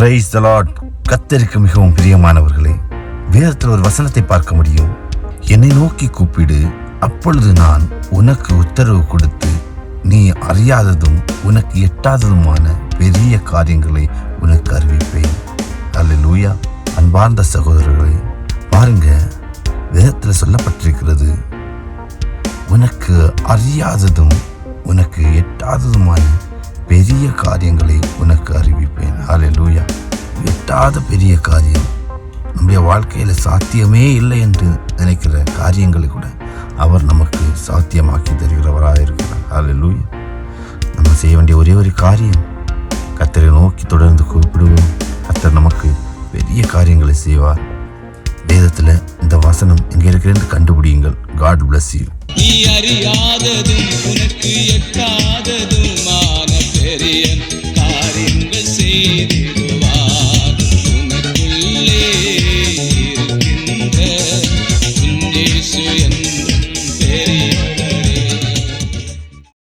Praise the lot கத்தருக்கு மிகவும் பிரியமானவர்களே வேதத்தில் ஒரு வசனத்தை பார்க்க முடியும். என்னை நோக்கி கூப்பிடு அப்பொழுது நான் உனக்கு உத்தரவு கொடுத்து நீ அறியாததும் உனக்கு எட்டாததுமான பெரிய காரியங்களை உனக்கு அறிவிப்பேன். அல்லேலூயா அன்பார்ந்த சகோதரர்களே பாருங்க வேதத்தில் சொல்லப்பட்டிருக்கிறது உனக்கு அறியாததும் உனக்கு எட்டாததுமான பெரிய காரியங்களை உனக்கு எட்டாத பெரிய காரியம். நம்முடைய வாழ்க்கையில் சாத்தியமே இல்லை என்று நினைக்கிற காரியங்களை கூட அவர் நமக்கு சாத்தியமாக்கி தருகிறவராக இருக்கிறார். ஹalleluya நம்ம செய்ய வேண்டிய ஒரே ஒரு காரியம் கத்தரை நோக்கி தொடர்ந்து கூப்பிடுவோம். கத்தர் நமக்கு பெரிய காரியங்களை செய்வார். வேதத்தில் இந்த வசனம் எங்கே இருக்கிறேன் கண்டுபிடியுங்கள். காட் பிளஸ் யூ நீ அறியாததும் உனக்கு எட்டாததுமான பெரிய காரியங்கள் செய்தே